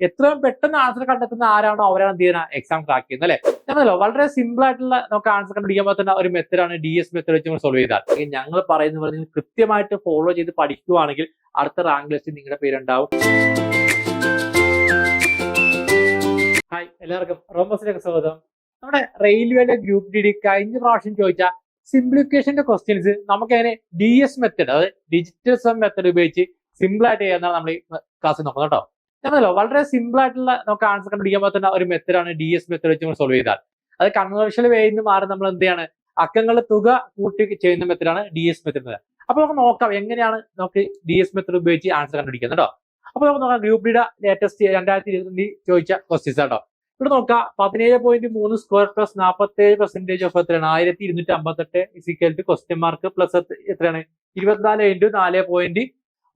എത്രയും പെട്ടെന്ന് ആൻസർ കണ്ടെത്തുന്ന ആരാണോ അവരാണ് എന്ത് ചെയ്യുന്ന എക്സാം ക്രാക്ക് ചെയ്യുന്നത് അല്ലെ? ഞാനല്ലോ വളരെ സിമ്പിൾ ആയിട്ടുള്ള നമുക്ക് ആൻസർ കണ്ടുപിടിക്കാൻ പറ്റുന്ന ഒരു മെത്തഡാണ് ഡി എസ് മെത്തഡ് വെച്ച് നമ്മൾ സോൾവ് ചെയ്താൽ. ഞങ്ങൾ പറയുന്ന പോലെ കൃത്യമായിട്ട് ഫോളോ ചെയ്ത് പഠിക്കുവാണെങ്കിൽ അടുത്ത റാങ്ക് ലിസ്റ്റിൽ നിങ്ങളുടെ പേരുണ്ടാവും. ഹായ് എല്ലാവർക്കും റോമസിലേക്ക് സ്വാഗതം. നമ്മുടെ റെയിൽവേയുടെ ഗ്രൂപ്പ് ഡി ഡി കഴിഞ്ഞ പ്രാവശ്യം ചോദിച്ച സിംപ്ലിഫിക്കേഷന്റെ ക്വസ്റ്റ്യൻസ് നമുക്ക് അതിനെ ഡി എസ് മെത്തഡ് അതായത് ഡിജിറ്റൽ സം മെത്തഡ് ഉപയോഗിച്ച് സിമ്പിൾ ആയിട്ട് ചെയ്യാന്നാണ് നമ്മൾ ഈ ക്ലാസ്സിൽ നോക്കുന്നത് കേട്ടോ. ഞങ്ങളല്ലോ വളരെ സിമ്പിൾ ആയിട്ടുള്ള നമുക്ക് ആൻസർ കണ്ടുപിടിക്കാൻ പറ്റുന്ന ഒരു മെത്തഡാണ് ഡി എസ് മെത്തഡ് വെച്ച് നമ്മൾ സോൾവ് ചെയ്താൽ. അത് കൺവേർഷ്യൽ വേയിൽ നിന്ന് മാറി നമ്മൾ എന്ത് ചെയ്യാണ്? അക്കങ്ങളുടെ തുക കൂട്ടി ചെയ്യുന്ന മെത്തഡാണ് ഡി എസ് മെത്തഡ് അപ്പൊ നമുക്ക് നോക്കാം എങ്ങനെയാണ് നമുക്ക് ഡി എസ് മെത്തഡ് ഉപയോഗിച്ച് ആൻസർ കണ്ടുപിടിക്കുന്നത് കേട്ടോ അപ്പൊ നമുക്ക് നോക്കാം ഗ്രൂപ്പ് ഡിയുടെ ലേറ്റസ്റ്റ് രണ്ടായിരത്തി ഇരുപത്തി ചോദിച്ച ക്വസ്റ്റ്യൻസ് കേട്ടോ ഇവിടെ നോക്കാം പതിനേഴ് പോയിന്റ് മൂന്ന് സ്ക്വയർ പ്ലസ് നാൽപ്പത്തേഴ് പെർസെന്റേജ് ഓഫ് എത്രയാണ്? ആയിരത്തി ഇരുന്നൂറ്റി അമ്പത്തെട്ട് is equal to question mark plus എത്രയാണ്? ഇരുപത്തിനാല് ഇന്റു നാല് പോയിന്റ്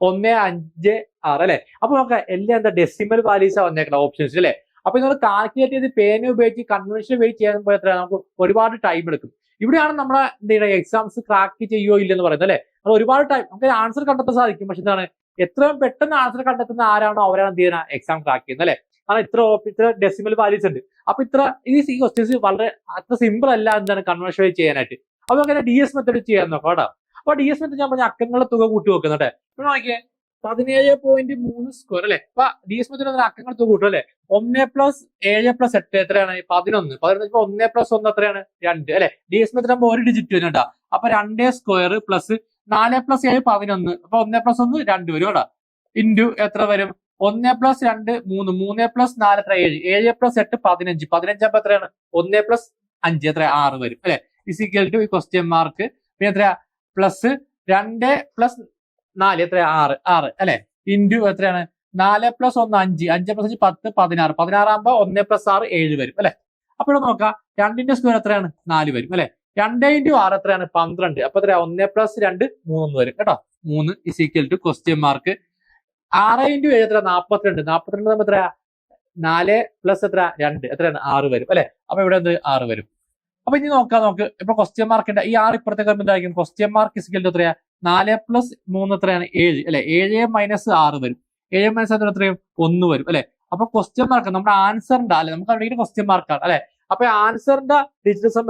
ഒന്ന് അഞ്ച് ആറ് അല്ലെ? അപ്പൊ നമുക്ക് എല്ലാം എന്താ? ഡെസിമൽ വാല്യൂസ് വന്നേക്കണം ഓപ്ഷൻസ് അല്ലെ? അപ്പൊ നമ്മൾ കാൽക്കുലേറ്റ് ചെയ്ത് പേന ഉപയോഗിച്ച് കൺവെൻഷൻ ഉപയോഗിച്ച് ചെയ്യാൻ പോയ എത്ര നമുക്ക് ഒരുപാട് ടൈം എടുക്കും. ഇവിടെയാണ് നമ്മളെ എക്സാംസ് ക്രാക്ക് ചെയ്യുമോ ഇല്ലെന്ന് പറയുന്നത് അല്ലെ? നമ്മൾ ഒരുപാട് ടൈം നമുക്ക് ആൻസർ കണ്ടെത്താൻ സാധിക്കും. പക്ഷെ എന്താണ്? എത്രയും പെട്ടെന്ന് ആൻസർ കണ്ടെത്തുന്ന ആരാണോ അവരാണ് എന്ത് ചെയ്യുന്ന എക്സാം ക്രാക്ക് ചെയ്യുന്നത് അല്ലെ? കാരണം ഇത്ര ഇത്ര ഡെസിമൽ വാല്യൂസ് ഉണ്ട്. അപ്പൊ ഇത്ര ഈ ക്വസ്റ്റ്യൻസ് വളരെ അത്ര സിമ്പിൾ അല്ല എന്താണ് കൺവേർഷൻ ചെയ്യാനായിട്ട്. അപ്പൊ അങ്ങനെ ഡി എസ് മെത്തേഡ് ചെയ്യാൻ നോക്കാം കേട്ടോ. അപ്പൊ ഡി എസ് മെത്തഡ് ഞാൻ പറഞ്ഞ അക്കങ്ങളുടെ തുക കൂട്ടി വെക്കുന്നുണ്ട് നോക്കിയേ പതിനേഴ് പോയിന്റ് മൂന്ന് സ്ക്വയർ അല്ലെ? അപ്പൊ ഡി എസ് മെത്തഡ് അക്കങ്ങൾ തുക കൂട്ടും അല്ലെ? ഒന്ന് പ്ലസ് ഏഴ് പ്ലസ് എട്ട് എത്രയാണ്? പതിനൊന്ന്. പതിനൊന്ന് ഒന്ന് പ്ലസ് ഒന്ന് എത്രയാണ്? രണ്ട് അല്ലെ? ഡി എസ് മെത്തഡ് ആകുമ്പോൾ ഒരു ഡിജിറ്റ് വരും കേട്ടോ അപ്പൊ രണ്ടേ സ്ക്വയർ പ്ലസ് നാല് പ്ലസ് ഏഴ് പതിനൊന്ന്. അപ്പൊ ഒന്ന് പ്ലസ് ഒന്ന് രണ്ട് വരും കേട്ടോ. ഇന്റു എത്ര വരും? ഒന്ന് പ്ലസ് രണ്ട് മൂന്ന്. മൂന്ന് പ്ലസ് നാല് എത്ര? ഏഴ്. ഏഴ് പ്ലസ് എട്ട് പതിനഞ്ച്. പതിനഞ്ച് അപ്പൊ എത്രയാണ്? ഒന്ന് പ്ലസ് അഞ്ച്. എത്ര? ആറ് വരും അല്ലെ? ഇസിക്കൽ ടു ക്വസ്റ്റ്യൻ മാർക്ക് പിന്നെ എത്ര പ്ലസ് രണ്ട് പ്ലസ് നാല് എത്ര ആറ് ആറ് അല്ലെ? ഇന്റു എത്രയാണ്? നാല് പ്ലസ് ഒന്ന് അഞ്ച്. അഞ്ച് പ്ലസ് അഞ്ച് പത്ത് പതിനാറ്. പതിനാറാകുമ്പോ ഒന്ന് പ്ലസ് ആറ് ഏഴ് വരും അല്ലെ? അപ്പൊ ഇവിടെ നോക്കാം. രണ്ടിന്റെ സ്ക്വയർ എത്രയാണ്? നാല് വരും അല്ലെ? രണ്ട് ഇന്റു ആറ് എത്രയാണ്? പന്ത്രണ്ട്. അപ്പൊ എത്രയാ? ഒന്ന് പ്ലസ് രണ്ട് മൂന്ന് വരും കേട്ടോ? മൂന്ന് is equal to question mark ആറ് ഇന്റു ഏഴ് എത്ര നാപ്പത്തിരണ്ട്. നാപ്പത്തിരണ്ട് നമ്മൾ എത്രയാ? നാല് പ്ലസ് എത്ര രണ്ട്. എത്രയാണ്? ആറ് വരും അല്ലെ? അപ്പൊ ഇവിടെ എന്ത്? ആറ് വരും. അപ്പൊ ഇനി നോക്കാം നമുക്ക്. ഇപ്പൊ ക്വസ്റ്റ്യൻ മാർക്കിന്റെ ഈ ആറ് ഇപ്പുറത്തേക്ക് വരുമ്പോൾ എന്തായിരിക്കും? ക്വസ്റ്റ്യൻ മാർക്ക് ഇസിക്കൽ എത്രയാ നാല് പ്ലസ് മൂന്ന് എത്രയാണ്? ഏഴ്. അല്ലെ? ഏഴ് മൈനസ് ആറ് വരും. ഏഴ് മൈനസ് ആറ് എത്രയും? ഒന്ന് വരും. അല്ലെ? അപ്പൊ ക്വസ്റ്റ്യൻ മാർക്ക് നമ്മുടെ ആൻസറിന്റെ അല്ലെ? നമുക്ക് അവിടെ ക്വസ്റ്റ്യൻ മാർക്കാണ് അല്ലെ? അപ്പൊ ആൻസറിന്റെ ഡിജിറ്റൽ സം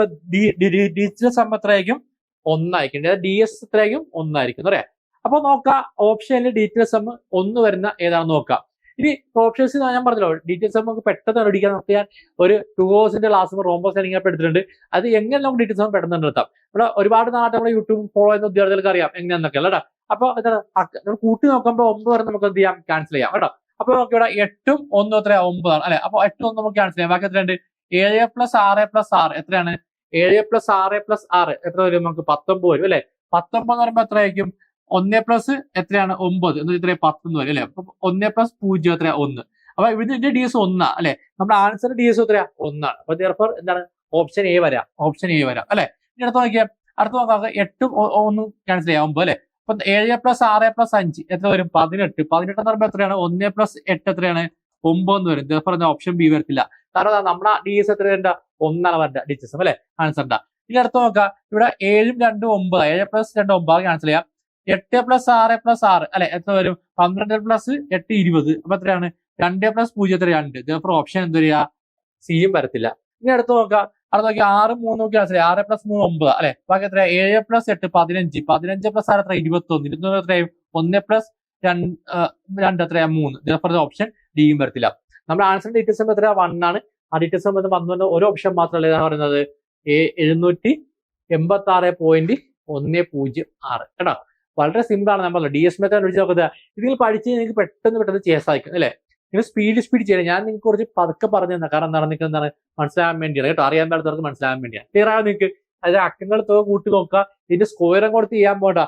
ഡിജിറ്റൽ സമ്പ എത്രയായിരിക്കും? ഒന്നായിരിക്കും. ഡി എസ് എത്രയായിരിക്കും? ഒന്നായിരിക്കും. പറയാം അപ്പൊ നോക്കാം. ഓപ്ഷനിൽ ഡിജിറ്റൽ സം ഒന്ന് വരുന്ന ഏതാണെന്ന് നോക്കാം. ഇനി ഓപ്ഷൻസ് ഞാൻ പറഞ്ഞല്ലോ ഡീറ്റെയിൽസ് നമുക്ക് പെട്ടെന്ന് കണ്ടുപിടിക്കാൻ നമുക്ക് ഞാൻ ഒരു ടു ഹോഴ്സിന്റെ ക്ലാസ് റോംബോസ് ഇങ്ങനെ എടുത്തിട്ടുണ്ട്. അത് എങ്ങനെ നമുക്ക് ഡീറ്റെയിൽസ് നമുക്ക് പെട്ടെന്ന് കണ്ടെത്താം. ഇവിടെ ഒരുപാട് നാളായിട്ട് നമ്മുടെ യൂട്യൂബ് ഫോളോ ചെയ്യുന്ന ഉദ്യോഗികൾക്ക് അറിയാം എങ്ങനെയാന്നൊക്കെ അല്ല അപ്പൊ നമ്മൾ കൂട്ടി നോക്കുമ്പോൾ ഒമ്പത് വരെ നമുക്ക് എന്ത് ചെയ്യാം? ക്യാൻസൽ ചെയ്യാം കേട്ടോ. അപ്പൊ നമുക്ക് ഇവിടെ എട്ടും ഒന്നും എത്ര ഒമ്പതാണ് അല്ലെ? അപ്പൊ എട്ടും ഒന്നും നമുക്ക് ക്യാൻസൽ ചെയ്യാം. ബാക്കി എത്രയുണ്ട്? ഏഴ് പ്ലസ് ആറ് പ്ലസ് ആറ് എത്രയാണ്? ഏഴ് പ്ലസ് ആറ് പ്ലസ് ആറ് എത്ര വരും? നമുക്ക് പത്തൊമ്പത് വരും അല്ലെ? പത്തൊമ്പത് എന്ന് പറയുമ്പോൾ എത്രയായിരിക്കും? ഒന്ന് പ്ലസ് എത്രയാണ്? ഒമ്പത്. എന്ന് ഇത്രയും പത്തൊന്ന് വരും അല്ലെ? അപ്പൊ ഒന്ന് പ്ലസ് പൂജ്യം എത്രയാ? ഒന്ന്. അപ്പൊ ഇതിന്റെ ഡി എസ് ഒന്നാ അല്ലെ? നമ്മുടെ ആൻസർ ഡി എസ് എത്രയാ? ഒന്നാണ് അപ്പൊ ചെറുപ്പം എന്താണ്? ഓപ്ഷൻ എ വരാം. ഓപ്ഷൻ എ വരാം അല്ലെ? ഇനി അടുത്ത് നോക്കിയാൽ അടുത്ത് നോക്കാം. എട്ടും ഒന്ന് ക്യാൻസൽ ചെയ്യാം ഒമ്പത് അല്ലെ? അപ്പൊ ഏഴ് പ്ലസ് ആറ് പ്ലസ് അഞ്ച് എത്ര വരും? പതിനെട്ട്. പതിനെട്ട് എന്ന് പറയുമ്പോൾ എത്രയാണ്? ഒന്ന് പ്ലസ് എട്ട് എത്രയാണ്? ഒമ്പത് എന്ന് വരും. ചെറുപ്പം എന്താ? ഓപ്ഷൻ ബി വരത്തില്ല. കാരണം നമ്മുടെ ഡി എസ് എത്ര വരണ്ട? ഒന്നാണ് വരണ്ട. ഡി എസ് അല്ലെ ഉണ്ടാ ഇനി അടുത്ത് നോക്കാം. ഇവിടെ ഏഴും രണ്ടും ഒമ്പത്. ഏഴ് പ്ലസ് രണ്ട് ഒമ്പത്. ക്യാൻസൽ ചെയ്യാം. എട്ട് പ്ലസ് ആറ് പ്ലസ് ആറ്. അല്ലെ എത്ര വരും? പന്ത്രണ്ട് പ്ലസ് എട്ട് ഇരുപത്. അപ്പൊ എത്രയാണ്? രണ്ട് പ്ലസ് പൂജ്യം എത്ര രണ്ട്. therefore ഓപ്ഷൻ എന്ത് വരിക? സിയും വരത്തില്ല. ഇനി അടുത്ത് നോക്കാം അടുത്ത് നോക്കി ആറ് മൂന്ന് നോക്കി മനസ്സിലായി. ആറ് പ്ലസ് മൂന്ന് ഒമ്പത്. അല്ലെ ബാക്കി എത്ര ഏഴ് പ്ലസ് എട്ട് പതിനഞ്ച്. പതിനഞ്ച് പ്ലസ് ആറ് എത്ര ഇരുപത്തൊന്ന്. ഇരുപത്തൊന്ന് ഇരുപത്തി എത്രയും? ഒന്ന് പ്ലസ് രണ്ട് എത്രയാ? മൂന്ന്. ഇതിനപ്പുറത്തെ ഓപ്ഷൻ ഡിയും വരത്തില്ല. നമ്മുടെ ആൻസർ ഡീറ്റെയിൽസ് എത്ര വൺ ആണ്. ആ ഡീറ്റെയിൽസ് എന്ന് വന്ന ഒരു ഓപ്ഷൻ മാത്രമല്ല ഇതാണ് പറയുന്നത്? എഴുന്നൂറ്റി എൺപത്തി ആറ് പോയിന്റ് ഒന്ന് പൂജ്യം ആറ്. കേട്ടോ? വളരെ സിമ്പിൾ ആണ് നമ്മൾ ഡി എസ് മെത്തേഡ് വിളിച്ച് നോക്കുന്നത്. ഇതിൽ പഠിച്ച് നിങ്ങൾക്ക് പെട്ടെന്ന് പെട്ടെന്ന് ചെയ്യാൻ സാധിക്കും അല്ലേ? നിങ്ങൾ സ്പീഡ് സ്പീഡ് ചെയ്യണം ഞാൻ നിങ്ങൾക്ക് കുറച്ച് പതുക്കെ പറഞ്ഞു തന്നെ കാരണം എന്താണ്? നിങ്ങൾക്ക് എന്താണ്? മനസ്സിലാകാൻ വേണ്ടിയാണ്. കേട്ടോ? അറിയാൻ പാടാത്തവർക്ക് മനസ്സിലാകാൻ വേണ്ടിയാണ്. ക്ലിയർ ആയോ നിങ്ങൾക്ക്? അതിന്റെ അക്കങ്ങൾ തുക കൂട്ടി നോക്കുക. ഇതിന്റെ സ്കോയറും കൊടുത്ത് ചെയ്യാൻ പോകണ്ട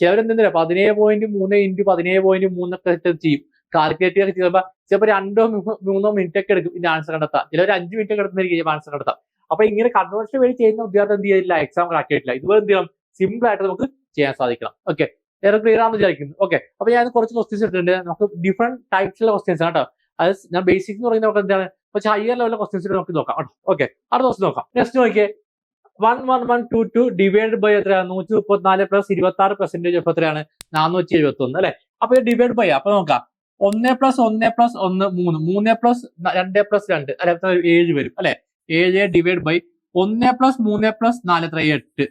ചിലവരെന്തിനാ പതിനേഴ് പോയിന്റ് മൂന്ന് ഇന്റു പതിനേഴ് പോയിന്റ് മൂന്നൊക്കെ ചെയ്യും. കാൽക്കുലേറ്റ് ഒക്കെ ചെയ്യുമ്പോൾ ചിലപ്പോൾ രണ്ടോ മൂന്നോ മിനിറ്റ് ഒക്കെ എടുക്കും ഇതിന്റെ ആൻസർ കണ്ടെത്താം ചിലവർ അഞ്ച് മിനിറ്റ് ഒക്കെ എടുക്കുന്നതായിരിക്കും ആൻസർ കണ്ടെത്താം അപ്പൊ ഇങ്ങനെ കൺവേർഷൻ വഴി ചെയ്യുന്ന വിദ്യാർത്ഥി എന്ത് ചെയ്തില്ല? എക്സാം ക്രാക്ക് ചെയ്തിട്ടില്ല ഇതുപോലെ എന്ത് ചെയ്യണം? സിമ്പിൾ ആയിട്ട് നമുക്ക് ചെയ്യാൻ സാധിക്കണം. ഓക്കെ ഏറെ ക്ലിയർ ആണെന്ന് വിചാരിക്കുന്നു. ഓക്കെ അപ്പൊ ഞാൻ കുറച്ച് ക്വസ്റ്റ്യൻസ് ഇട്ടിട്ടുണ്ട്. നമുക്ക് ഡിഫറെന്റ് ടൈപ്സിലുള്ള ക്വസ്റ്റ്യൻസ് ആണ് കേട്ടോ. അത് ഞാൻ ബേസിക് എന്ന് പറയുന്നത് നമുക്ക് എന്താണ്? കുറച്ച് ഹയർ ലെവലിലെ ക്വസ്റ്റ്യൻസ് നമുക്ക് നോക്കാം ഓക്കെ അടുത്ത ക്വസ്റ്റ്യൻ നോക്കാം. നെക്സ്റ്റ് നോക്കിയേ. One one one two two divide by എത്രയാണ്? നൂറ്റി മുപ്പത്തിനാല് പ്ലസ് ഇരുപത്തി ആറ് പെർസെന്റേജ് ഓഫ് എത്രയാണ്? നാനൂറ്റി എഴുപത്തി ഒന്ന് അല്ലെ അപ്പൊ ഡിവൈഡ് ബൈ അപ്പൊ നോക്കാം. ഒന്ന് പ്ലസ് ഒന്ന് പ്ലസ് ഒന്ന് മൂന്ന്. മൂന്ന് പ്ലസ് രണ്ട് പ്ലസ് രണ്ട്. അല്ലെ എത്ര? ഏഴ് വരും അല്ലെ? ഏഴ് ഡിവൈഡ് ബൈ ഒന്ന് പ്ലസ് മൂന്ന് പ്ലസ് നാല് എത്ര എട്ട്.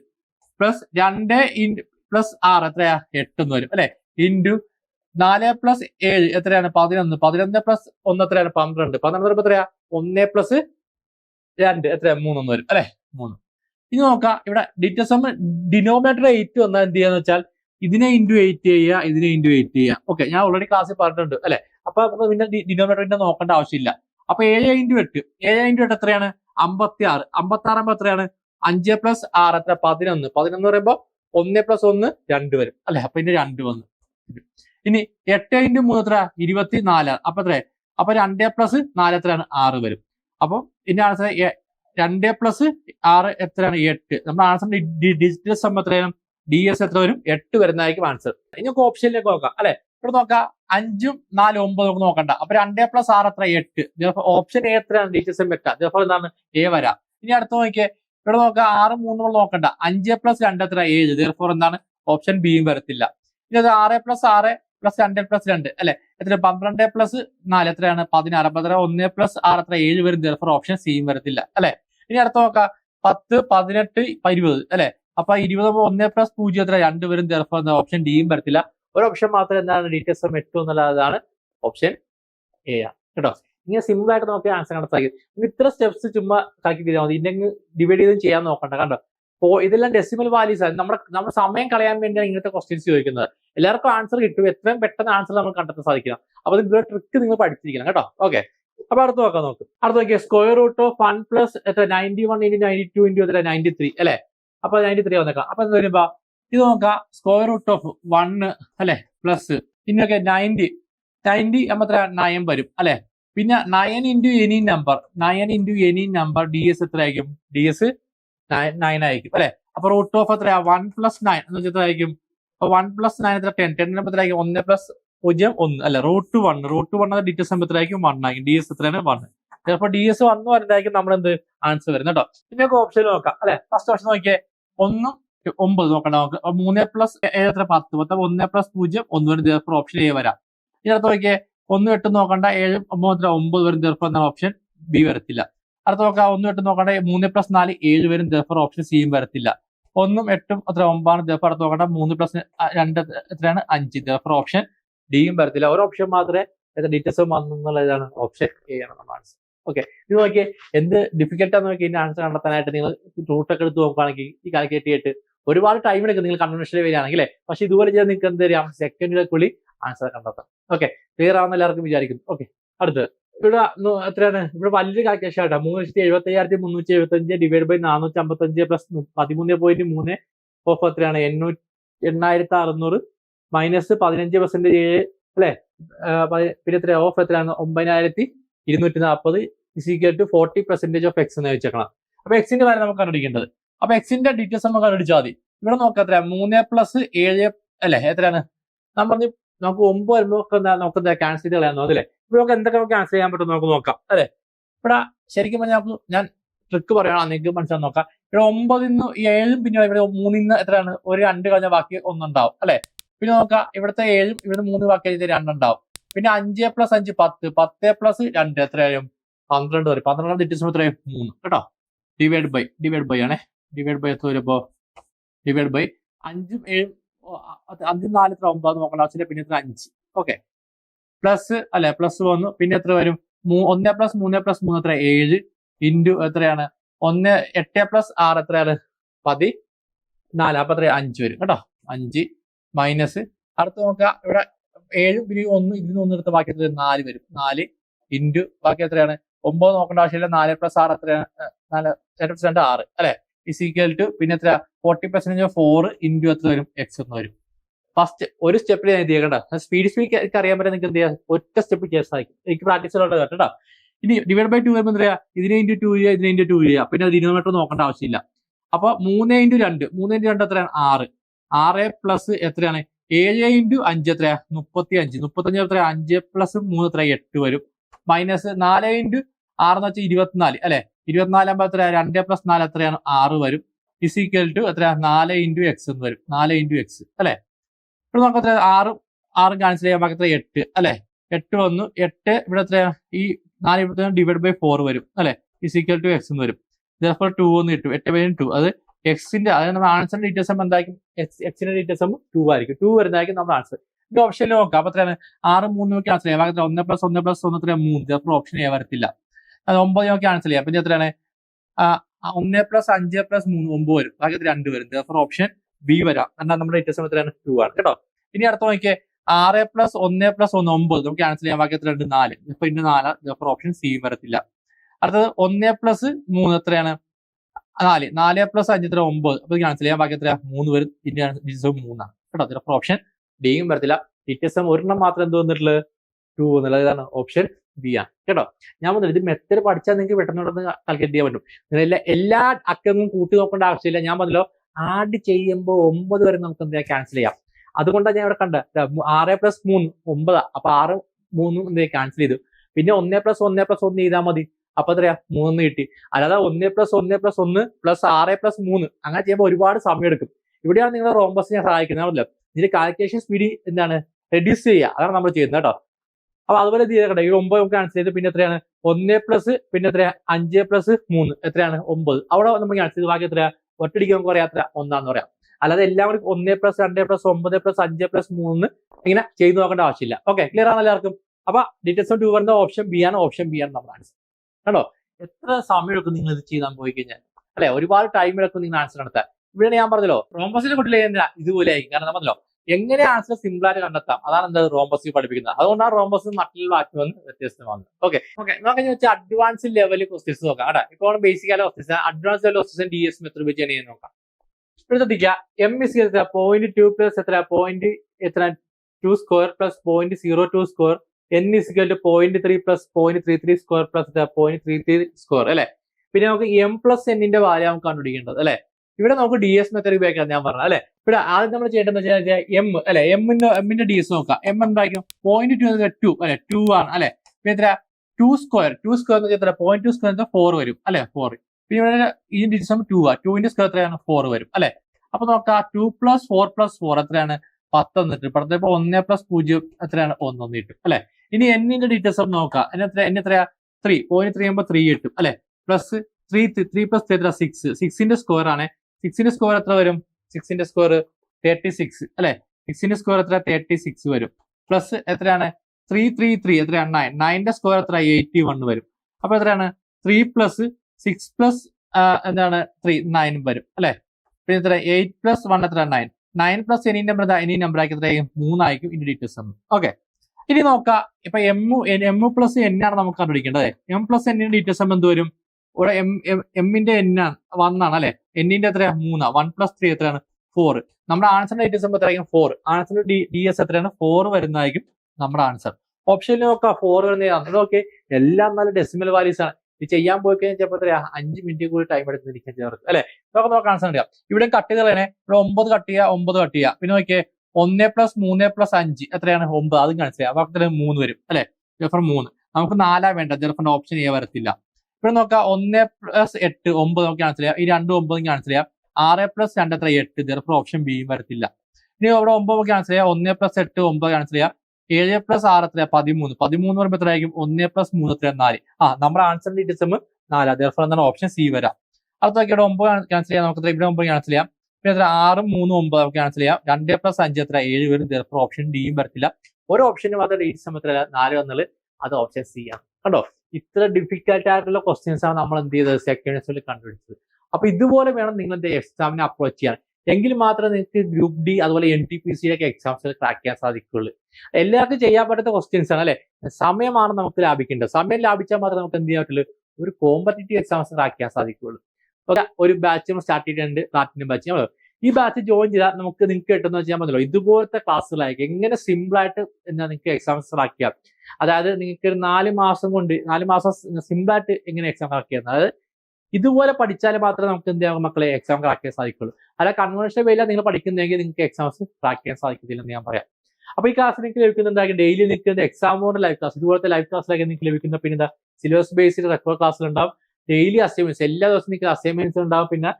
പ്ലസ് രണ്ട് ഇൻ പ്ലസ് ആറ് എത്രയാ? എട്ട് എന്ന് വരും അല്ലെ? ഇന്റു നാല് പ്ലസ് ഏഴ് എത്രയാണ്? പതിനൊന്ന്. പതിനൊന്ന് പ്ലസ് ഒന്ന് എത്രയാണ്? പന്ത്രണ്ട്. പന്ത്രണ്ട് വരുമ്പോ എത്രയാ? ഒന്ന് പ്ലസ് രണ്ട്. എത്രയാ? മൂന്നെന്ന് വരും അല്ലെ? മൂന്ന്. ഇനി നോക്കാം ഇവിടെ ഡിറ്റസം ഡിനോമിനേറ്റർ എയ്റ്റ് വന്നാൽ എന്ത് ചെയ്യാന്ന് വെച്ചാൽ ഇതിനെ ഇന്റു എയ്റ്റ് ചെയ്യുക ഇതിനെ ഇന്റു എയ്റ്റ് ചെയ്യുക. ഓക്കെ ഞാൻ ഓൾറെഡി ക്ലാസ്സിൽ പറഞ്ഞിട്ടുണ്ട് അല്ലെ? അപ്പൊ നമുക്ക് പിന്നെ ഡിനോമിനേറ്ററിന്റെ നോക്കേണ്ട ആവശ്യമില്ല. അപ്പൊ ഏഴ് ഇന്റു എട്ട്. ഏഴ് ഇന്റു എട്ട് എത്രയാണ്? അമ്പത്തി ആറ് അമ്പത്തി ആറ് എത്രയാണ്? അഞ്ച് പ്ലസ് ആറ് എത്ര പതിനൊന്ന്. പതിനൊന്ന് പറയുമ്പോ ഒന്ന് പ്ലസ് ഒന്ന് രണ്ട് വരും. അല്ലെ? അപ്പൊ ഇതിന്റെ രണ്ട് വന്നു. ഇനി എട്ട് ഇന്റു മൂന്ന് എത്ര ഇരുപത്തി നാല് അപ്പൊ എത്ര അപ്പൊ രണ്ട് പ്ലസ് നാല് എത്രയാണ്? ആറ് വരും. അപ്പൊ ഇതിന്റെ ആൻസർ രണ്ട് പ്ലസ് ആറ് എത്രയാണ്? എട്ട്. നമ്മുടെ ആൻസർ ഡിജിറ്റൽ സം എത്രയാണ്? ഡി എസ് എത്ര വരും? എട്ട് വരുന്നതായിരിക്കും ആൻസർ. ഇനി നമുക്ക് ഓപ്ഷനിലേക്ക് നോക്കാം. അല്ലെ? ഇവിടെ നോക്കാം. അഞ്ചും നാലും ഒമ്പതും നമുക്ക് നോക്കണ്ട. അപ്പൊ രണ്ട് പ്ലസ് ആറ് എത്ര എട്ട്. ഓപ്ഷൻ എ എത്രയാണ്? ഡിജിറ്റൽ സം ഇതേപോലെ എന്താണ്? എ വരാം. ഇനി അടുത്ത നോക്കിയേ. ഇവിടെ നോക്കാം ആറ് മൂന്ന് നമ്മൾ നോക്കണ്ട. അഞ്ച് പ്ലസ് രണ്ട് എത്ര? ഏഴ്. ദീർഘോർ എന്താണ്? ഓപ്ഷൻ ബിയും വരത്തില്ല. ഇനി അത് ആറ് പ്ലസ് ആറ് പ്ലസ് രണ്ട് പ്ലസ് രണ്ട് അല്ലെ? എത്ര? പന്ത്രണ്ട് പ്ലസ് നാല് എത്രയാണ്? പതിനാറ്. അപ്പൊ എത്ര? ഒന്ന് പ്ലസ് ആറ് എത്ര? ഏഴ് വരും. ദീർഘോർ ഓപ്ഷൻ സിയും വരത്തില്ല അല്ലെ? ഇനി അടുത്ത നോക്കാം. പത്ത് പതിനെട്ട് ഇരുപത് അല്ലെ? അപ്പൊ ഇരുപത് ഒന്ന് പ്ലസ് പൂജ്യം എത്ര? രണ്ട് വരും. ദീർഘോർ എന്ന ഓപ്ഷൻ ഡിയും വരത്തില്ല. ഒരു ഓപ്ഷൻ മാത്രം എന്താണ്? ഡീറ്റെയിൽസ് എട്ടു എന്നുള്ളതാണ് ഓപ്ഷൻ എ ആണ് കേട്ടോ? ഇങ്ങനെ സിമ്പിൾ ആയിട്ട് നമുക്ക് ആൻസർ കണ്ടെത്താൻ സാധിക്കും. ഇത്ര സ്റ്റെപ്സ് ചുമ്മാ കാക്കി ചെയ്താൽ മതി. ഇതിന്റെ ഡിവൈഡ് ചെയ്തും ചെയ്യാൻ നോക്കണ്ട. കണ്ടോ? അപ്പോ ഇതെല്ലാം ഡെസിമൽ വാല്യൂസ് ആണ്. നമ്മുടെ നമ്മുടെ സമയം കളയാൻ വേണ്ടിയാണ് ഇങ്ങനത്തെ ക്വസ്റ്റ്യൻസ് ചോദിക്കുന്നത്. എല്ലാവർക്കും ആൻസർ കിട്ടും. എത്രയും പെട്ടെന്ന് ആൻസർ നമ്മൾ കണ്ടെത്താൻ സാധിക്കണം. അപ്പൊ ഇതിന്റെ ട്രിക്ക് നിങ്ങൾ പഠിച്ചിരിക്കണം കേട്ടോ. ഓക്കെ അപ്പൊ അടുത്ത് നോക്കാം നോക്ക് അടുത്ത് നോക്കിയാൽ square root of one plus എത്ര? Ninety one into ninety two into എത്ര? നയന്റി ത്രീ അല്ലെ? അപ്പൊ നയന്റി ത്രീ വന്നേക്കാം. അപ്പൊ എന്താ വരുമ്പോ? ഇത് നോക്കാം സ്ക്വയർ റൂട്ട് ഓഫ് വൺ അല്ലെ? പ്ലസ് ഇന്നൊക്കെ നയന്റി നയന്റി എത്ര? നയം വരും അല്ലെ? പിന്നെ nine into any number nine into any number D S എത്ര ആയിരിക്കും ഡി എസ് നയൻ ആയിരിക്കും അല്ലെ? അപ്പൊ റൂട്ട് ഓഫ് എത്രയാ? വൺ പ്ലസ് നയൻ എന്ന് വെച്ചാൽ എത്ര ആയിരിക്കും അപ്പൊ വൺ പ്ലസ് നയൻ എത്ര? ടെൻ ടെൻ എത്ര ആയിരിക്കും ഒന്ന് പ്ലസ് പൂജ്യം ഒന്ന് അല്ലെ? Root one root one D S എത്ര ആയിരിക്കും വൺ ആയിരിക്കും ഡി എസ് എത്രയാണ്? വൺ ചിലപ്പോൾ ഡി എസ് വന്നു വരുന്നതായിരിക്കും നമ്മൾ എന്ത് ആൻസർ വരുന്നത് കേട്ടോ. പിന്നെ ഓപ്ഷൻ നോക്കാം അല്ലെ? ഫസ്റ്റ് ഓപ്ഷൻ നോക്കിയേ ഒന്നും ഒമ്പത് നോക്കണം നമുക്ക്. മൂന്ന് പ്ലസ് എത്ര? പത്ത്. പത്ത് ഒന്ന് പ്ലസ് പൂജ്യം ഒന്ന് വരും ഓപ്ഷൻ എ വരാം. ഇതിനകത്ത് നോക്കിയേ ഒന്ന് എട്ട് നോക്കണ്ട ഏഴ് ഒമ്പത് എത്ര ഒമ്പത് വരും ദർഫർ എന്ന ഓപ്ഷൻ ബി വരത്തില്ല. അടുത്ത നോക്കാം ഒന്ന് എട്ട് നോക്കണ്ട മൂന്ന് പ്ലസ് നാല് ഏഴ് വരും ദർഫർ ഓപ്ഷൻ സിയും വരത്തില്ല. ഒന്നും എട്ടും അത്ര ഒമ്പതാണ് ദർഫർ അടുത്ത് നോക്കണ്ട മൂന്ന് പ്ലസ് രണ്ട് എത്രയാണ്? അഞ്ച്. ദർഫർ ഓപ്ഷൻ ഡിയും വരത്തില്ല. ഒരു ഓപ്ഷൻ മാത്രമേ ഡീറ്റെയിൽസ് വന്നുള്ളതാണ് ഓപ്ഷൻ എ ആണ് നമ്മുടെ ആൻസർ ഓക്കെ ഇത് നോക്കിയേ എന്ത് ഡിഫിക്കൽട്ടാന്ന് നോക്കി ഇതിന്റെ ആൻസർ കണ്ടെത്താനായിട്ട് നിങ്ങൾ റൂട്ടൊക്കെ എടുത്ത് നോക്കുകയാണെങ്കിൽ ഈ കാൽക്കുലേറ്റ് ചെയ്തിട്ട് ഒരുപാട് ടൈം എടുക്കും നിങ്ങൾ കൺവെൻഷനിൽ വരികയാണെങ്കിൽ പക്ഷെ ഇതുപോലെ ചെയ്താൽ നിങ്ങൾക്ക് എന്ത് ചെയ്യാം സെക്കൻഡുകൾക്കുള്ളിൽ ആൻസർ കണ്ടെത്താം ഓക്കെ ക്ലിയർ ആവുന്ന എല്ലാവർക്കും വിചാരിക്കുന്നു. ഓക്കെ അടുത്ത്. ഇവിടെ എത്രയാണ്? ഇവിടെ വലിയൊരു കാൽക്കുലേഷൻ ആട്ടോ. മൂന്ന് ലക്ഷത്തി എഴുപത്തി അയ്യായിരത്തി മുന്നൂറ്റി എഴുപത്തി അഞ്ച് ഡിവൈഡ് ബൈ നാനൂറ്റി അമ്പത്തി അഞ്ച് പ്ലസ് പതിമൂന്ന് പോയിന്റ് മൂന്ന് ഓഫ് എത്രയാണ്? എണ്ണൂറ്റി എണ്ണായിരത്തി അറുന്നൂറ് മൈനസ് പതിനഞ്ച് പെർസെന്റേജ് ഏഴ് അല്ലെ? പിന്നെ എത്ര ഓഫ് എത്രയാണ്? ഒമ്പതിനായിരത്തി ഇരുന്നൂറ്റി നാൽപ്പത് is equal to forty percentage of X എന്ന് വെച്ചേക്കണം. അപ്പൊ എക്സിന്റെ കാര്യം നമുക്ക് കണ്ടുപിടിക്കേണ്ടത്. അപ്പൊ എക്സിന്റെ ഡീറ്റെയിൽസ് നമുക്ക് കണ്ടുപിടിച്ചാൽ മതി. ഇവിടെ നോക്കാം എത്രയാണ്? മൂന്ന് പ്ലസ് ഏഴ് അല്ലെ? എത്രയാണ്? നമ്മൾ നമുക്ക് ഒമ്പ് വരുമ്പോൾ ഒക്കെ എന്താ നമുക്ക് എന്താ ക്യാൻസൽ ചെയ്ത് കളയാൻ അല്ലേ? ഇവിടെ നമുക്ക് എന്തൊക്കെ ക്യാൻസൽ ചെയ്യാൻ പറ്റും നമുക്ക് നോക്കാം അല്ലെ? ഇവിടെ ശരിക്കും പറഞ്ഞാൽ ഞാൻ ട്രിക്ക് പറയുകയാണ് നിങ്ങൾക്ക് മനസ്സിലാൻ നോക്കാം. ഇവിടെ ഒമ്പതിന്ന് ഏഴും പിന്നെ ഇവിടെ മൂന്നിന്ന് എത്രയാണ്? ഒരു രണ്ട് കഴിഞ്ഞ ബാക്കി ഒന്നുണ്ടാവും അല്ലെ? പിന്നെ നോക്കാം ഇവിടുത്തെ ഏഴും ഇവിടുത്തെ മൂന്ന് ബാക്കി കഴിഞ്ഞ രണ്ടുണ്ടാവും പിന്നെ അഞ്ച് പ്ലസ് അഞ്ച് പത്ത് പത്ത് പ്ലസ് രണ്ട് എത്രയായും? പന്ത്രണ്ട് വരും. പന്ത്രണ്ടാം തെറ്റിസ് എത്രയും മൂന്ന് കേട്ടോ? ഡിവൈഡ് ബൈ ഡിവൈഡ് ബൈ ആണേ. ഡിവൈഡ് ബൈ എത്ര വരുമ്പോ ഡിവൈഡ് ബൈ അഞ്ചും ഏഴും അഞ്ചും നാല് എത്ര ഒമ്പത് നോക്കേണ്ട. ആവശ്യമില്ല പിന്നെ എത്ര? അഞ്ച്. ഓക്കെ. പ്ലസ് അല്ലെ പ്ലസ് വന്നു. പിന്നെ എത്ര വരും? ഒന്ന് പ്ലസ് മൂന്ന് പ്ലസ് മൂന്ന് എത്ര? ഏഴ്. ഇന്റു എത്രയാണ്? ഒന്ന് എട്ട് പ്ലസ് ആറ് എത്രയാണ്? പതി. നാല്. അപ്പൊ എത്ര അഞ്ച് വരും. കേട്ടോ? അഞ്ച് മൈനസ്. അടുത്ത് നോക്കുക. ഇവിടെ ഏഴും പിന്നെ ഒന്ന് ഇതിന് ഒന്ന് എടുത്ത് ബാക്കി എത്ര നാല് വരും. നാല് ഇന്റു ബാക്കി എത്രയാണ്? ഒമ്പത് നോക്കേണ്ട ആവശ്യമില്ല. നാല് പ്ലസ് ആറ് എത്രയാണ്? നാല് രണ്ട് പ്ലസ് രണ്ട് ആറ്. അല്ലെ? ഇസ് ഈക്വൽ ടു പിന്നെ എത്ര ഫോർട്ടി പെർസെന്റേജ് ഫോർ ഇന്റു എത്ര വരും? എക്സ് എന്ന് വരും. ഫസ്റ്റ് ഒരു സ്റ്റെപ്പിൽ ഞാൻ ചെയ്യണ്ട സ്പീഡ് സ്പീഡ് എനിക്ക് അറിയാൻ പറ്റാൻ നിങ്ങൾക്ക് എന്ത് ചെയ്യാം? ഒറ്റ സ്റ്റെപ്പ് ചെയ്യാൻ സാധിക്കും. എനിക്ക് പ്രാക്ടീസ് ഉള്ളത് കേട്ടോ. ഇനി ഡിവൈഡ് ബൈ ടു വരുമ്പോൾ എന്താ പറയാ ഇതിനെ ഇന്റു ടു ചെയ്യുക ഇതിനെ ഇന്റു ടു ചെയ്യുക. പിന്നെ ഡിനോമീറ്റർ നോക്കേണ്ട ആവശ്യമില്ല. അപ്പൊ മൂന്ന് ഇന്റു രണ്ട്. മൂന്ന് ഇന്റു രണ്ട് എത്രയാണ്? ആറ്. ആറ് പ്ലസ് എത്രയാണ്? ഏഴ് ഇന്റു അഞ്ച് എത്രയാ? മുപ്പത്തി അഞ്ച് മുപ്പത്തഞ്ച് എത്ര അഞ്ച് പ്ലസ് മൂന്ന് എത്ര എട്ട് വരും. മൈനസ് നാല് ഇന്റു ആറ് എന്ന് വെച്ചാൽ ഇരുപത്തിനാല്. അല്ലെ? ഇരുപത്തിനാലാകുമ്പോൾ എത്ര രണ്ട് പ്ലസ് നാല് എത്രയാണ്? ആറ് വരും. ഇസിക്കൽ ടു എത്ര നാല് ഇന്റു എക്സ് എന്ന് വരും. നാല് ഇന്റു എക്സ് അല്ലെ? ഇവിടെ നമുക്ക് എത്ര ആറ് ആറും ക്യാൻസൽ ചെയ്യാൻ എത്ര എട്ട് അല്ലെ? എട്ട് വന്നു. എട്ട് ഇവിടെ എത്രയാ? ഈ നാല് ഇവിടെ ഡിവൈഡ് ബൈ ഫോർ വരും അല്ലെ? ഇസിക്കൽ ടു എക്സ് എന്ന് വരും. ഇതേപോലെ ടു എന്ന് കിട്ടും. എട്ട് ബൈ ടു അത് എക്സിന്റെ അതായത് നമ്മുടെ ആൻസറിന്റെ ഡീറ്റെയിൽസ് ആകുമ്പോൾ എന്തായിരിക്കും? എക്സിന്റെ ഡീറ്റെയിൽസ് ആകുമ്പോൾ ടു ആയിരിക്കും. ടു വരുന്നതായിരിക്കും നമ്മുടെ ആൻസർ ഇത് ഓപ്ഷൻ നോക്കാം. അപ്പൊ എത്രയാണ്? ആറ് മൂന്ന് നോക്കി ആൻസർ ചെയ്യാം. ഭാഗത്ത് ഒന്ന് പ്ലസ് ഒന്ന് പ്ലസ് ഒന്ന് എത്രയാണ് മൂന്ന്. ചിലപ്പോൾ ഓപ്ഷൻ എ വരത്തില്ല. അത് ഒമ്പത് നോക്കി ആൻസർ ചെയ്യാം. പിന്നെ എത്രയാണ്? ഒന്ന് പ്ലസ് അഞ്ച് പ്ലസ് മൂന്ന് ഒമ്പത് വരും. ബാക്കി രണ്ട് വരും. ഓപ്ഷൻ ബി വരാം. എന്നാൽ നമ്മുടെ ഡീറ്റെയിൽസ് എത്രയാണ്? ടു ആണ് കേട്ടോ. ഇനി അടുത്ത നോക്കിയേ. ആറ് പ്ലസ് ഒന്ന് പ്ലസ് ഒന്ന് ഒമ്പത്. നമുക്ക് ക്യാൻസൽ ചെയ്യാൻ എത്ര രണ്ട് നാല്. ഇപ്പൊ ഇന്ന് നാല്. ഓപ്ഷൻ സി വരത്തില്ല. അടുത്തത് ഒന്ന് പ്ലസ് മൂന്ന് എത്രയാണ്? നാല്. നാല് പ്ലസ് അഞ്ച് എത്ര? ഒമ്പത്. അപ്പൊ ക്യാൻസൽ ചെയ്യാൻ ബാക്കി എത്ര മൂന്ന് വരും. ഡിറ്റസം മൂന്നാണ് കേട്ടോ. ചിലപ്പോൾ ഓപ്ഷൻ ഡിയും വരത്തില്ല. ഡിറ്റസം ഒരെണ്ണം മാത്രം എന്ത് വന്നിട്ടുള്ളത്? ടു എന്നുള്ളത് ഇതാണ് ഓപ്ഷൻ ബി കേട്ടോ? ഞാൻ പറഞ്ഞു ഇത് മെത്തേഡ് പഠിച്ചാൽ നിങ്ങൾക്ക് പെട്ടെന്ന് പെട്ടെന്ന് കാൽക്കുലേറ്റ് ചെയ്യാൻ പറ്റും. നിങ്ങൾ എല്ലാ അക്കങ്ങളും കൂട്ടി നോക്കേണ്ട ആവശ്യമില്ല. ഞാൻ പറഞ്ഞല്ലോ ആഡ് ചെയ്യുമ്പോൾ ഒമ്പത് വരെ നമുക്ക് എന്താ ക്യാൻസൽ ചെയ്യാം. അതുകൊണ്ടാണ് ഞാൻ ഇവിടെ കണ്ടത്. ആറ് പ്ലസ് മൂന്ന് ഒമ്പതാ. അപ്പൊ ആറ് മൂന്നും എന്ത് ക്യാൻസൽ ചെയ്തു. പിന്നെ ഒന്നേ പ്ലസ് ഒന്നേ പ്ലസ് ഒന്ന് ചെയ്താൽ മതി. അപ്പൊ എത്രയാ? മൂന്ന് കിട്ടി. അല്ലാതെ ഒന്നേ പ്ലസ് ഒന്നേ പ്ലസ് ഒന്ന് പ്ലസ് ആറ് പ്ലസ് മൂന്ന് അങ്ങനെ ചെയ്യുമ്പോൾ ഒരുപാട് സമയം എടുക്കും. ഇവിടെയാണ് നിങ്ങൾ റോംബസിനെ സഹായിക്കുന്നത്. ആണല്ലോ ഇതിന്റെ കാൽക്കുലേഷൻ സ്പീഡ് എന്താണ്? റെഡ്യൂസ് ചെയ്യുക. അതാണ് നമ്മൾ ചെയ്യുന്നത് കേട്ടോ. അപ്പൊ അതുപോലെ ചെയ്തേക്കട്ടെ. ഈ ഒമ്പത് നമുക്ക് ആൻസർ ചെയ്ത് പിന്നെ എത്രയാണ്? ഒന്നേ പ്ലസ് പിന്നെ എത്രയാ? അഞ്ച് പ്ലസ് മൂന്ന്. എത്രയാണ്? ഒമ്പത്. അവിടെ നമ്മൾ ആൻസർ ചെയ്ത് ബാക്കി എത്രയാ? ഒറ്റടിക്ക് നമുക്ക് പറയാം എത്ര ഒന്നാന്ന് പറയാം. അല്ലാതെ എല്ലാം കൂടി ഒന്നേ പ്ലസ് രണ്ടേ പ്ലസ് ഒമ്പത് പ്ലസ് അഞ്ച് പ്ലസ് മൂന്ന് ഇങ്ങനെ ചെയ്തു നോക്കേണ്ട ആവശ്യമില്ല. ഓക്കെ ക്ലിയർ ആണ് എല്ലാവർക്കും? അപ്പൊ ഡീറ്റെയിൽസ് ടു വരുന്ന ഓപ്ഷൻ ബി ആണ്. ഓപ്ഷൻ ബി ആണ് നമ്മുടെ ആൻസർ കേട്ടോ എത്ര സമയം എടുക്കും നിങ്ങൾ ഇത് ചെയ്താൽ പോയി കഴിഞ്ഞാൽ അല്ലെ? ഒരുപാട് ടൈം എടുക്കും നിങ്ങൾ ആൻസർ നടത്താൻ. ഇവിടെ ഞാൻ പറഞ്ഞല്ലോ. റോമസിന്റെ കുട്ടികളെ ഇതുപോലെ ആയിരിക്കും. കാരണം പറഞ്ഞല്ലോ? എങ്ങനെ ആൻസർ കണ്ടെത്താം? അതാണ് എന്താ റോംബസ് പഠിപ്പിക്കുന്നത്. അതുകൊണ്ടാണ് റോംബസ് മറ്റുള്ള ബാക്കി വന്ന് വ്യത്യസ്തമാണ്. ഓക്കെ ഓക്കെ നമുക്ക് വെച്ചാൽ അഡ്വാൻസ് ലെവൽ ക്വസ്റ്റ്യൻസ് നോക്കാം കേട്ടോ. ഇപ്പോൾ ബേസിക് ആയ questions advance level question D S Mather വെച്ച് ചെയ്യാൻ നോക്കാം. ഇവിടെ ശ്രദ്ധിക്കുക എം ഇസ് എത്ര? പോയിന്റ് ടു പ്ലസ് എത്ര? പോയിന്റ് എത്ര? Two square plus point zero two square N is equal to point three plus point three three square plus point three three square അല്ലെ? പിന്നെ നമുക്ക് എം പ്ലസ് എന്നിന്റെ value നമുക്ക് കണ്ടുപിടിക്കേണ്ടത്. അല്ലെ? ഇവിടെ നമുക്ക് ഡി എസ് മെത്തേഡ് ഉപയോഗിക്കാം ഞാൻ പറഞ്ഞത് അല്ലെ? ഇവിടെ ആദ്യം നമ്മൾ ചെയ്യേണ്ടത് എം അല്ലെ? എമ്മിന്റെ എമ്മിന്റെ ഡി എസ് നോക്കാം എം എന്തായിരിക്കും? പോയിന്റ് ടു ടു അല്ലെ? ടു ആണ് അല്ലെ? പിന്നെ എത്ര ടു സ്ക്വയർ ടു സ്ക്വയർ എന്ന് വെച്ചാൽ പോയിന്റ് ടു സ്ക്വയർ ഫോർ വരും അല്ലെ? ഫോർ പിന്നെ ഇവിടെ ഇതിന്റെ ഡിജിസം ടു ആ. ടുവിന്റെ സ്ക്വയർ എത്രയാണ്? ഫോർ വരും അല്ലെ? അപ്പൊ നോക്കാം two plus four plus four എത്രയാണ്? പത്ത് എന്നിട്ട് ഇപ്പഴത്തെ ഇപ്പൊ ഒന്ന് പ്ലസ് പൂജ്യം എത്രയാണ്? ഒന്ന് കിട്ടും അല്ലെ? ഇനി എന്നിന്റെ ഡീറ്റെയിൽസ് നോക്കാം. എന്നെ എത്ര എന്നെ എത്രയാ? ത്രീ പോയിന്റ് ത്രീ ആകുമ്പോൾ ത്രീ കിട്ടും അല്ലെ? Plus three three plus three എത്ര സിക്സ് സിക്സിന്റെ സ്ക്വയർ ആണ്. സിക്സിന്റെ സ്ക്വയർ എത്ര വരും? സിക്സിന്റെ സ്ക്വയർ തേർട്ടി സിക്സ് അല്ലെ? സിക്സിന്റെ സ്ക്വയർ എത്ര? തേർട്ടി സിക്സ് വരും. പ്ലസ് എത്രയാണ്? ത്രീ ത്രീ ത്രീ എത്രയാണ്? നയൻ നയന്റെ സ്ക്വയർ എത്ര? എയ്റ്റി വൺ വരും. അപ്പൊ എത്രയാണ്? ത്രീ പ്ലസ് സിക്സ് പ്ലസ് എന്താണ്? ത്രീ നയൻ വരും. അല്ലെ? പിന്നെ എത്ര? എയ്റ്റ് പ്ലസ് വൺ എത്ര? Nine nine plus any number any number ആക്കി എത്രയായിരിക്കും മൂന്നായിരിക്കും ഇനി ഡീറ്റെയിൽസ് തന്നു. ഓക്കെ ഇനി നോക്കാം. ഇപ്പൊ എം എം പ്ലസ് എൻ ആണ് നമുക്ക് കണ്ടുപിടിക്കേണ്ടത്. എം പ്ലസ് എന്നിന്റെ ഡീറ്റെയിൽസ് എന്ത് വരും? ഇവിടെ എം എം എമ്മിന്റെ എൻ ആണ് വൺ ആണ് അല്ലെ? എന്നിന്റെ എത്രയാ? മൂന്നാ വൺ പ്ലസ് ത്രീ എത്രയാണ്? ഫോർ നമ്മുടെ ആൻസറിന്റെ ഡേറ്റ് ആകുമ്പോൾ എത്രയായിരിക്കും? ഫോർ ആൻസറിന്റെ ഡി ഡി എസ് എത്രയാണ്? ഫോർ വരുന്നതായിരിക്കും നമ്മുടെ ആൻസർ ഓപ്ഷനിൽ നോക്കാം. ഫോർ വരുന്ന അന്നേരം ഓക്കെ എല്ലാം നല്ല ഡെസിമൽ വാല്യൂസ് ആണ്. ഇത് ചെയ്യാൻ പോയി കഴിഞ്ഞാൽ ചിലപ്പോൾ എത്രയാ? അഞ്ച് മിനിറ്റ് കൂടി ടൈം എടുത്ത് നിൽക്കാൻ ചേർത്ത് അല്ലെ? നമുക്ക് നോക്കാം ആൻസർ അറിയാം ഇവിടെ കട്ട് ചെയ്ത് കളയണേ ഇവിടെ ഒമ്പത് കട്ട് ചെയ്യുക ഒമ്പത് കട്ട് ചെയ്യുക പിന്നെ നോക്കിയേ. ഒന്ന് പ്ലസ് മൂന്ന് പ്ലസ് അഞ്ച് എത്രയാണ്? ഒമ്പത്. അതും കാണിച്ചു അപ്പൊ മൂന്ന് വരും. അല്ലെ? ജെഫർ മൂന്ന്. നമുക്ക് നാലാ വേണ്ട. ജെഫറിന്റെ ഓപ്ഷൻ എ വരത്തില്ല. ഇവിടെ നോക്കാം ഒന്ന് പ്ലസ് എട്ട് ഒമ്പത് നമുക്ക് ക്യാൻസൽ ചെയ്യാം. ഈ രണ്ട് ഒമ്പതും ക്യാൻസൽ ചെയ്യാം. ആറ് പ്ലസ് രണ്ട് എത്ര? എട്ട്. ചെറുപ്പം ഓപ്ഷൻ ബിയും വരത്തില്ല. ഇനി അവിടെ ഒമ്പത് ക്യാൻസൽ ചെയ്യാം. ഒന്ന് പ്ലസ് എട്ട് ഒമ്പത് ക്യാൻസൽ ചെയ്യാം. ഏഴ് പ്ലസ് ആറ് എത്ര? പതിമൂന്ന്. പതിമൂന്ന് പറയുമ്പോൾ എത്രയായിരിക്കും ഒന്ന് പ്ലസ് മൂന്ന് എത്ര? നാല്. ആ നമ്മുടെ ആൻസർ ഡിസം നാല്. അതേപോലെ എന്താണ്? ഓപ്ഷൻ സി വരാം. അടുത്ത നോക്കിയാൽ ഇവിടെ ഒമ്പത് ക്യാൻസൽ ചെയ്യാം. നമുക്ക് ഇവിടെ ഒമ്പത് ക്യാൻസൽ ചെയ്യാം. പിന്നെ എത്ര? ആറും മൂന്നും ഒമ്പത് നമുക്ക് ക്യാൻസൽ ചെയ്യാം. രണ്ട് പ്ലസ് അഞ്ച് എത്ര? ഏഴ് വരും. ചെറുപ്പം ഓപ്ഷൻ ഡിയും വരത്തില്ല. ഒരു ഓപ്ഷൻ മാത്രം ഡിസം എത്ര നാല് വന്നത് അത് ഓപ്ഷൻ സി ആണ്. കണ്ടോ? ഇത്ര ഡിഫിക്കൽട്ട് ആയിട്ടുള്ള ക്വസ്റ്റ്യൻസ് ആണ് നമ്മൾ എന്ത് ചെയ്തത്? സെക്കൻഡ് എക്സാമിൽ കണ്ടുപിടിച്ചത്. അപ്പൊ ഇതുപോലെ വേണം നിങ്ങൾ എന്ത് എക്സാമിനെ അപ്രോച്ച് ചെയ്യാൻ. എങ്കിൽ മാത്രമേ നിങ്ങൾക്ക് ഗ്രൂപ്പ് ഡി അതുപോലെ എൻ ടി പി സിയിലൊക്കെ എക്സാംസിൽ ക്രാക്ക് ചെയ്യാൻ സാധിക്കുള്ളൂ എല്ലാവർക്കും ചെയ്യാൻ പറ്റാത്ത ക്വസ്റ്റ്യൻസ് ആണ് അല്ലെ? സമയമാണ് നമുക്ക് ലാഭിക്കേണ്ടത്. സമയം ലാഭിച്ചാൽ മാത്രമേ നമുക്ക് എന്ത് ചെയ്യാൻ പറ്റുള്ളൂ? ഒരു കോമ്പറ്റേറ്റീവ് എക്സാംസ് ക്രാക്ക് ചെയ്യാൻ സാധിക്കുള്ളൂ ഒരു ബാച്ച് നമ്മൾ സ്റ്റാർട്ട് ചെയ്തിട്ടുണ്ട്. പ്ലാറ്റിനും ബാച്ച് നമ്മൾ ഈ ബാച്ച് ജോയിൻ ചെയ്താൽ നമുക്ക് നിങ്ങൾക്ക് കിട്ടുന്ന വെച്ചാൽ മതിയല്ലോ ഇതുപോലത്തെ ക്ലാസ്സുകളായിരിക്കും എങ്ങനെ സിമ്പിൾ ആയിട്ട് എന്താ നിങ്ങൾക്ക് എക്സാം ചെയ്യാം അതായത് നിങ്ങൾക്ക് ഒരു നാല് മാസം കൊണ്ട് നാല് മാസം സിമ്പിൾ ആയിട്ട് എങ്ങനെ എക്സാം ചെയ്യാം അതായത് ഇതുപോലെ പഠിച്ചാൽ മാത്രമേ നമുക്ക് എന്ത് ചെയ്യാൻ മക്കളെ എക്സാം ക്രാക്ക് ചെയ്യാൻ സാധിക്കുള്ളൂ. അല്ല കൺവേർഷൻ വേല നിങ്ങൾ പഠിക്കുന്നെങ്കിൽ നിങ്ങൾക്ക് എക്സാംസ് ക്രാക്ക് ചെയ്യാൻ സാധിക്കത്തില്ല എന്ന് ഞാൻ പറയാം. അപ്പൊ ഈ ക്ലാസ് നിങ്ങൾക്ക് ലഭിക്കുന്ന എന്തായാലും ഡെയിലി നിങ്ങൾക്ക് എക്സാം മോഡ് ലൈവ് ക്ലാസ് ഇതുപോലത്തെ ലൈവ് ക്ലാസ്സിലൊക്കെ നിങ്ങൾക്ക് ലഭിക്കുന്ന പിന്നെ എന്താ സിലബസ് ബേസ്ഡ് റെക്കോർഡ് ക്ലാസ്സിലുണ്ടാവും ഡെയിലി അസൈൻമെന്റ്സ് എല്ലാ ദിവസവും നിങ്ങൾക്ക് അസൈൻമെന്റ്സ് ഉണ്ടാവും. പിന്നെ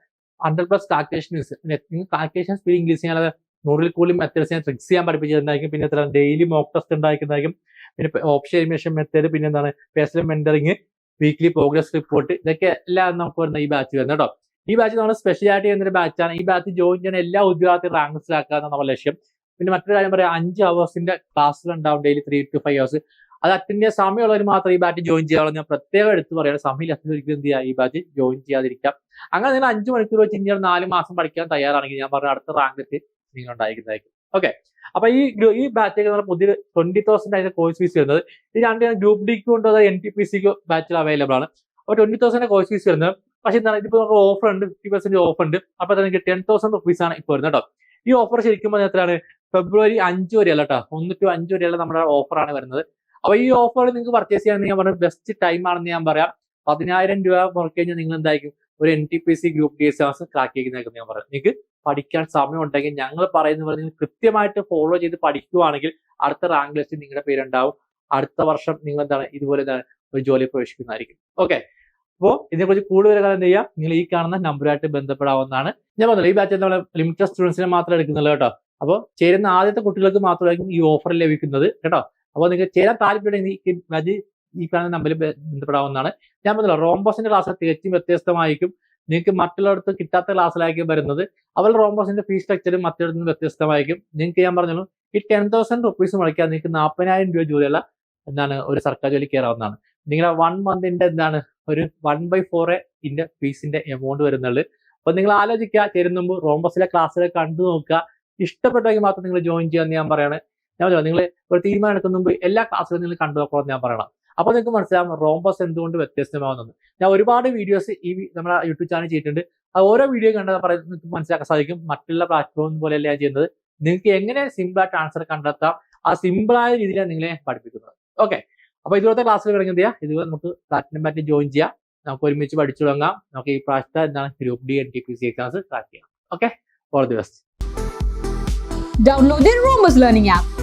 ഹൺഡ്രഡ് പ്ലസ് കാൽക്കുലേഷൻസ് നിങ്ങൾ കാൽക്കുലേഷൻ സ്പീഡ് ഇംഗ്ലീഷ് ചെയ്യാൻ നൂറിൽ കൂടുതൽ ഞാൻ ട്രിക്സ് ചെയ്യാൻ പഠിപ്പിച്ചിട്ടുണ്ടായിരിക്കും. പിന്നെ എത്ര ഡെയിലി മോക്ക് ടെസ്റ്റ് ഉണ്ടായിരിക്കുന്നതായിരിക്കും പിന്നെ ഓപ്ഷൻ എലിമിനേഷൻ മെത്തേഡ് പിന്നെ എന്താണ്? Personal mentoring weekly progress report ഇതൊക്കെ എല്ലാം നമുക്ക് വരുന്ന ഈ ബാച്ച് വരുന്നത് കേട്ടോ. ഈ ബാച്ച് നമ്മൾ സ്പെഷ്യാലിറ്റി ചെയ്യുന്ന ഒരു ബാച്ചാണ് ഈ ബാച്ച് ജോയിൻ ചെയ്യുന്ന എല്ലാ ഉദ്യോഗാർത്ഥി റാങ്ക്സിലാക്കുക എന്നാണ് നമ്മുടെ ലക്ഷ്യം. പിന്നെ മറ്റൊരു കാര്യം പറയാം. അഞ്ച് അവേഴ്സിന്റെ ക്ലാസ്സുകൾ ഉണ്ടാവും daily three to five hours അത് അറ്റൻഡ് ചെയ്യാൻ സമയമുള്ളവർ മാത്രം ഈ ബാറ്റ് ജോയിൻ ചെയ്യാവുള്ളൂ ഞാൻ പ്രത്യേകം എടുത്ത് പറയാം സമയം ഒരിക്കലും എന്ത് ചെയ്യുക ഈ ബാറ്റ് ജോയിൻ ചെയ്യാതിരിക്കാം. അങ്ങനെ നിങ്ങൾ അഞ്ച് മണിക്കൂർ വെച്ച് ഇനി നാല് മാസം പഠിക്കാൻ തയ്യാറാണെങ്കിൽ ഞാൻ പറഞ്ഞ അടുത്ത റാങ്കിലെത്തി നിങ്ങൾ ഉണ്ടായിരിക്കുന്നതായിരിക്കും ഓക്കെ അപ്പൊ ഈ ഈ ബാച്ചിലേക്ക് നമ്മൾ പുതിയ ട്വന്റി തൗസൻഡ് അതിന്റെ കോഴ്സ് ഫീസ് വരുന്നത് ഈ രണ്ട് ഗ്രൂപ്പ് ഡിക്ക് കൊണ്ട് അതായത് എൻ ടി പി സിക്ക് ബാച്ചിൽ അവൈലബിൾ ആണ്. അപ്പോൾ ട്വന്റി തൗസൻഡ് കോഴ്സ് ഫീസ് വരുന്നത്. പക്ഷെ എന്താണ് ഇതിപ്പോ നമുക്ക് ഓഫർ ഉണ്ട്. ഫിഫ്റ്റി പെർസെന്റ് ഓഫർ ഉണ്ട്. അപ്പൊ നിങ്ങൾക്ക് ടെൻ തൗസൻഡ് റുപ്പീസ് ആണ് ഇപ്പോൾ വരുന്നത് കേട്ടോ. ഈ ഓഫർ ശരിക്കും പറഞ്ഞാൽ എത്രയാണ്? ഫെബ്രുവരി അഞ്ച് വരെയല്ല കേട്ടോ. ഒന്ന് ടു അഞ്ച് വരെയുള്ള നമ്മുടെ ഓഫർ ആണ് വരുന്നത്. അപ്പൊ ഈ ഓഫർ നിങ്ങൾക്ക് പർച്ചേസ് ചെയ്യാൻ ഞാൻ പറഞ്ഞ ബെസ്റ്റ് ടൈം ആണെന്ന് ഞാൻ പറയാം. പതിനായിരം രൂപ കുറച്ച് കഴിഞ്ഞാൽ നിങ്ങൾ എന്തായിരിക്കും? ഒരു N T P C group D S as crack ചെയ്യുന്നതായിരിക്കും ഞാൻ പറയാം. നിങ്ങൾക്ക് പഠിക്കാൻ സമയം ഉണ്ടെങ്കിൽ ഞങ്ങൾ പറയുന്ന പോലെ നിങ്ങൾ കൃത്യമായിട്ട് ഫോളോ ചെയ്ത് പഠിക്കുവാണെങ്കിൽ അടുത്ത റാങ്ക് ലിസ്റ്റിൽ നിങ്ങളുടെ പേരുണ്ടാവും. അടുത്ത വർഷം നിങ്ങൾ എന്താണ്? ഇതുപോലെ എന്താണ്? ഒരു ജോലി പ്രവേശിക്കുന്നതായിരിക്കും. ഓക്കെ അപ്പോൾ ഇതിനെക്കുറിച്ച് കൂടുതൽ കാര്യം എന്ത് ചെയ്യാം? നിങ്ങൾ ഈ കാണുന്ന നമ്പറുമായിട്ട് ബന്ധപ്പെടാവുന്നതാണ്. ഞാൻ പറഞ്ഞില്ല ഈ ബാച്ച് നമ്മൾ ലിമിറ്റഡ് സ്റ്റുഡൻസിനെ മാത്രമേ എടുക്കുന്നുള്ളൂ കേട്ടോ. അപ്പോൾ ചേരുന്ന ആദ്യത്തെ കുട്ടികൾക്ക് മാത്രമായിരിക്കും ഈ ഓഫർ ലഭിക്കുന്നത് കേട്ടോ. അപ്പോൾ നിങ്ങൾക്ക് ചേരാൻ താല്പര്യമുണ്ടെങ്കിൽ അത് ഈ കാണുന്ന നമ്പറിൽ ബന്ധപ്പെടാവുന്നതാണ്. ഞാൻ പറഞ്ഞില്ല റോംബോസിന്റെ ക്ലാസ് തികച്ചും വ്യത്യസ്തമായിരിക്കും. നിങ്ങൾക്ക് മറ്റുള്ളവർക്ക് കിട്ടാത്ത ക്ലാസ്സിലായിരിക്കും വരുന്നത്. അവൾ റോംബോസിന്റെ ഫീസ് സ്ട്രക്ചറും മറ്റുള്ള വ്യത്യസ്തമായിരിക്കും. നിങ്ങൾക്ക് ഞാൻ പറഞ്ഞു ഈ ടെൻ തൗസൻഡ് റുപ്പീസ് മുടക്കാൻ നിങ്ങൾക്ക് നാൽപ്പതിനായിരം രൂപ ജോലിയുള്ള എന്താണ് ഒരു സർക്കാർ ജോലി കയറാവുന്നതാണ്. നിങ്ങളുടെ വൺ മന്തിന്റെ എന്താണ് ഒരു വൺ ബൈ ഫോർ ഇന്റെ ഫീസിന്റെ എമൗണ്ട് വരുന്നുള്ളൂ. അപ്പൊ നിങ്ങൾ ആലോചിക്കുക ചേരുന്ന മുമ്പ് റോംബസിലെ ക്ലാസ്സിലെ കണ്ടു നോക്കുക. ഇഷ്ടപ്പെട്ടെങ്കിൽ മാത്രം നിങ്ങൾ ജോയിൻ ചെയ്യാമെന്ന് ഞാൻ പറയണേ. ഞാൻ പറഞ്ഞു നിങ്ങൾ ഒരു തീരുമാനം എടുക്കുന്ന മുമ്പ് എല്ലാ ക്ലാസ്സുകളും നിങ്ങൾ കണ്ടു നോക്കണം ഞാൻ പറയണം. അപ്പൊ നിങ്ങൾക്ക് മനസ്സിലാവും റോംബസ് എന്തുകൊണ്ട് വ്യത്യസ്തമാവുന്നത്. ഞാൻ ഒരുപാട് വീഡിയോസ് ഈ നമ്മുടെ യൂട്യൂബ് ചാനൽ ചെയ്തിട്ടുണ്ട്. അത് ഓരോ വീഡിയോ കണ്ടാൽ പറയുന്നത് നിങ്ങൾക്ക് മനസ്സിലാക്കാൻ സാധിക്കും. മറ്റുള്ള പ്ലാറ്റ്ഫോം പോലെയല്ല ഞാൻ ചെയ്യുന്നത്. നിങ്ങൾക്ക് എങ്ങനെ സിമ്പിൾ ആയിട്ട് ആൻസർ കണ്ടെത്താം ആ സിമ്പിളായ രീതിയിലാണ് നിങ്ങളെ പഠിപ്പിക്കുന്നത്. ഓക്കെ അപ്പൊ ഇതുപോലത്തെ ക്ലാസ്സിൽ തുടങ്ങിയത് ചെയ്യാം? ഇതുപോലെ നമുക്ക് പ്ലാറ്റിനം ബാറ്റ് ജോയിൻ ചെയ്യാം. നമുക്ക് ഒരുമിച്ച് പഠിച്ചു തുടങ്ങാം. നമുക്ക് ഈ പ്രാവശ്യത്തെ എന്താണ്? Group D N T P C exams crack ചെയ്യാം. Okay all the best download Romus Learning app.